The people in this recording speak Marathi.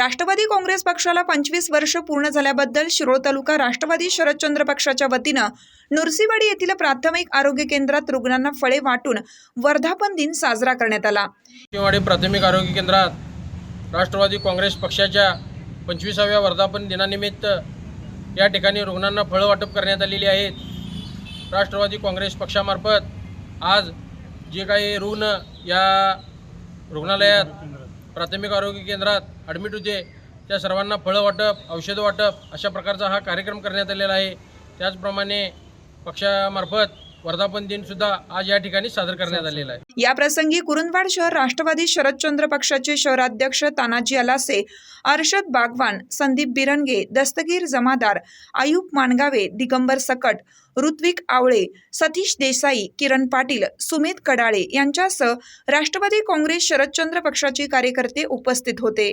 राष्ट्रवादी काँग्रेस पक्षाला पंचवीस वर्ष पूर्ण झाल्याबद्दल शिरोळ तालुका राष्ट्रवादी शरदचंद्र पक्षाच्या वतीनं नुरसीवाडी येथील प्राथमिक आरोग्य केंद्रात रुग्णांना फळे वाटून वर्धापन दिन साजरा करण्यात आला. प्राथमिक आरोग्य केंद्रात राष्ट्रवादी काँग्रेस पक्षाच्या पंचवीसाव्या वर्धापन दिनानिमित्त या ठिकाणी रुग्णांना फळं वाटप करण्यात आलेली आहेत. राष्ट्रवादी काँग्रेस पक्षामार्फत आज जे काही रुग्ण या रुग्णालयात प्राथमिक आरोग्य केंद्रात ॲडमिट होते. त्या सर्वांना फळं वाटप औषधं वाटप अशा प्रकारचा हा कार्यक्रम करण्यात आलेला आहे. त्याचप्रमाणे पक्षामार्फत वर्धापन दिनसुद्धा आज या ठिकाणी सादर करण्यात आलेला आहे. या प्रसंगी कुरुंदवाड शहर राष्ट्रवादी शरदचंद्र पक्षाचे शहराध्यक्ष तानाजी अलासे अर्षद बागवान संदीप बिरंगे दस्तगीर जमादार आयुब मानगावे दिगंबर सकट ऋत्विक आवळे सतीश देसाई किरण पाटील सुमित कडाळे यांच्यासह राष्ट्रवादी काँग्रेस शरदचंद्र पक्षाचे कार्यकर्ते उपस्थित होते.